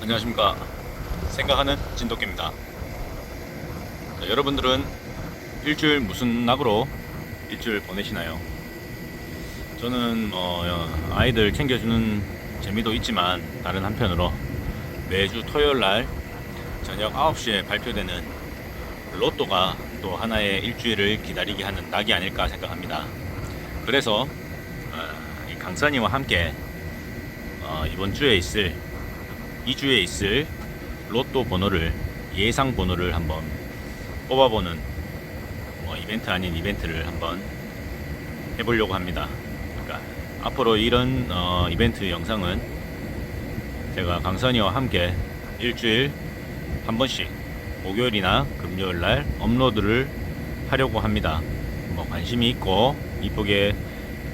안녕하십니까. 생각하는 진돗개입니다. 자, 여러분들은 일주일 무슨 낙으로 일주일 보내시나요? 저는 뭐 어, 아이들 챙겨주는 재미도 있지만 다른 한편으로 매주 토요일날 저녁 9시에 발표되는 로또가 또 하나의 일주일을 기다리게 하는 낙이 아닐까 생각합니다. 그래서 어, 이 강선이와 함께 어, 이번 주에 있을 2주에 있을 로또 번호를 예상 번호를 한번 뽑아보는 뭐 이벤트 아닌 이벤트를 한번 해보려고 합니다. 그러니까 앞으로 이런 어, 이벤트 영상은 제가 강선이와 함께 일주일 한 번씩 목요일이나 금요일 날 업로드를 하려고 합니다. 뭐 관심이 있고 이쁘게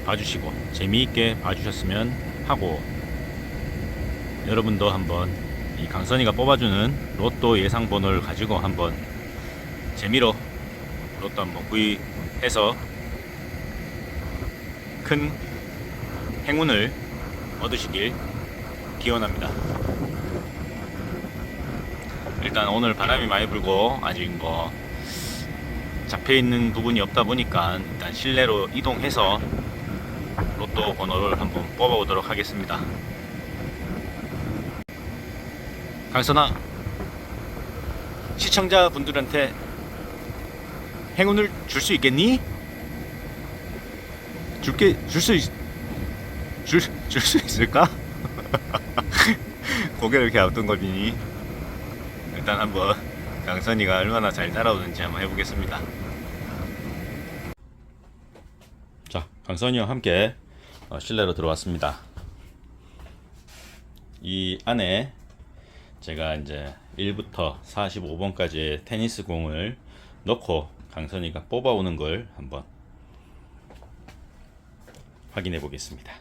봐주시고 재미있게 봐주셨으면 하고 여러분도 한번 이 강선이가 뽑아주는 로또 예상 번호를 가지고 한번 재미로 로또 한번 구입해서 큰 행운을 얻으시길 기원합니다. 일단 오늘 바람이 많이 불고 아직 뭐 잡혀 있는 부분이 없다 보니까 일단 실내로 이동해서 로또 번호를 한번 뽑아보도록 하겠습니다. 강선아 시청자분들한테 행운을 줄 수 있겠니? 줄게 줄수 있... 줄줄 수 있을까? 고개를 이렇게 앞둔거리니 일단 한번 강선이가 얼마나 잘 따라오는지 한번 해보겠습니다. 자, 강선이와 함께 어, 실내로 들어왔습니다. 이 안에 제가 이제 1부터 45번까지의 테니스 공을 넣고 강선이가 뽑아오는 걸 한번 확인해 보겠습니다.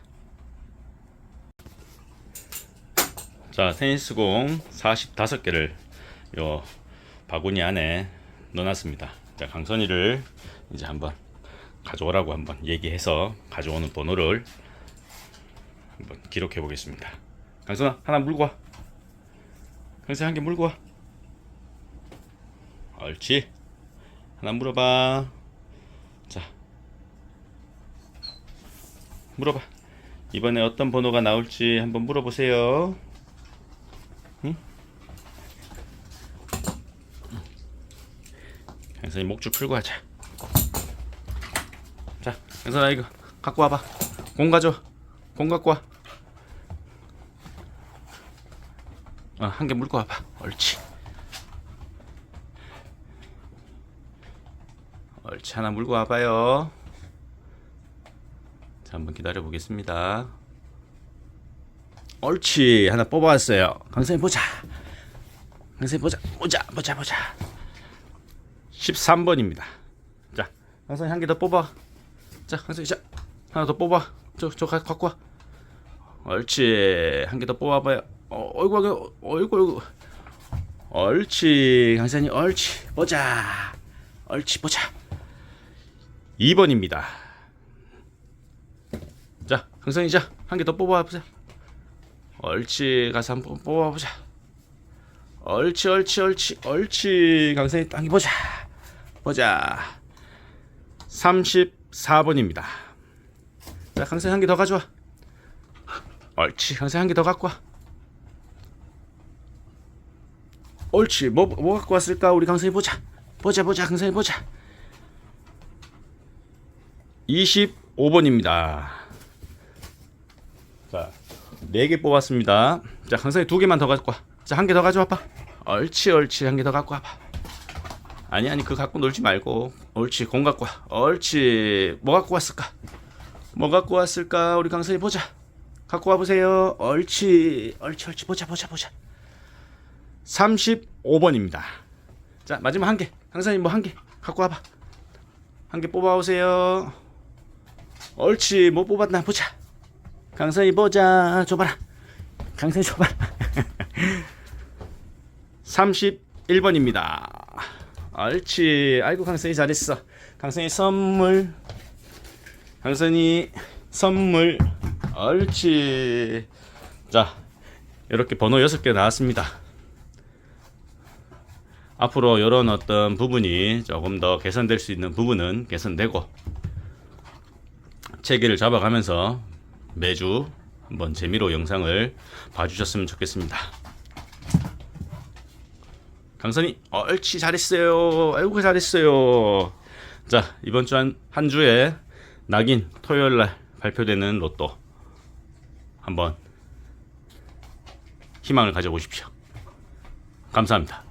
자, 테니스 공 45개를 요 바구니 안에 넣어놨습니다. 자, 강선이를 이제 한번 가져오라고 한번 얘기해서 가져오는 번호를 한번 기록해 보겠습니다. 강선아, 하나 물고 와. 강선이 한개 물고 와. 옳지. 하나 물어봐. 자. 물어봐. 이번에 어떤 번호가 나올지 한번 물어보세요. 응? 강선이 목줄 풀고 하자. 자, 강선아 이거 갖고 와봐. 공 가져. 공 갖고 와. 어, 한 개 물고 와봐. 옳지. 옳지. 하나 물고 와봐요. 자, 한번 기다려 보겠습니다. 옳지. 하나 뽑아왔어요. 강선이 보자. 강선이 보자. 보자. 보자. 보자. 13번입니다. 자, 강선이 한개 더 뽑아. 자, 강선이 자. 하나 더 뽑아. 저, 저 가- 갖고 와. 옳지. 한 개 더 뽑아봐요. 어, 어이구, 어이구, 어이구, 어이구. 옳지. 강산이 옳지. 보자. 옳지, 보자. 2번입니다. 자, 강산이 자, 한 개 더 뽑아보자. 옳지. 가서 한번 뽑아보자. 옳지, 옳지, 옳지, 옳지. 강산이 땅이 보자. 보자. 34번입니다. 자, 강산이 한개 더 가져와. 옳지. 강산이 한개 더 갖고 와. 옳지. 뭐, 뭐 갖고 왔을까? 우리 강선이 보자. 보자, 보자. 강선이 보자. 25번입니다. 자, 4개 뽑았습니다. 자, 강선이 두 개만 더 갖고 와. 자, 한 개 더 가져와 봐. 옳지, 옳지. 한 개 더 갖고 와 봐. 아니, 아니, 그거 갖고 놀지 말고. 옳지, 공 갖고 와. 옳지. 뭐 갖고 왔을까? 뭐 갖고 왔을까? 우리 강선이 보자. 갖고 와 보세요. 옳지. 옳지, 옳지. 보자, 보자, 보자. 35번입니다. 자, 마지막 한 개. 강사님 뭐 한 개 갖고 와봐. 한 개 뽑아오세요. 옳지. 뭐 뽑았나 보자. 강사님 보자. 줘봐라. 강사님 줘봐라. 31번입니다. 옳지. 아이고 강선이 잘했어. 강선이 선물. 강선이 선물. 옳지. 자, 이렇게 번호 6개 나왔습니다. 앞으로 이런 어떤 부분이 조금 더 개선될 수 있는 부분은 개선되고 체계를 잡아가면서 매주 한번 재미로 영상을 봐주셨으면 좋겠습니다. 강선이 어, 옳지 잘했어요. 아이고 잘했어요. 자 이번 주 한 한 주에 낙인 토요일 날 발표되는 로또 한번 희망을 가져보십시오. 감사합니다.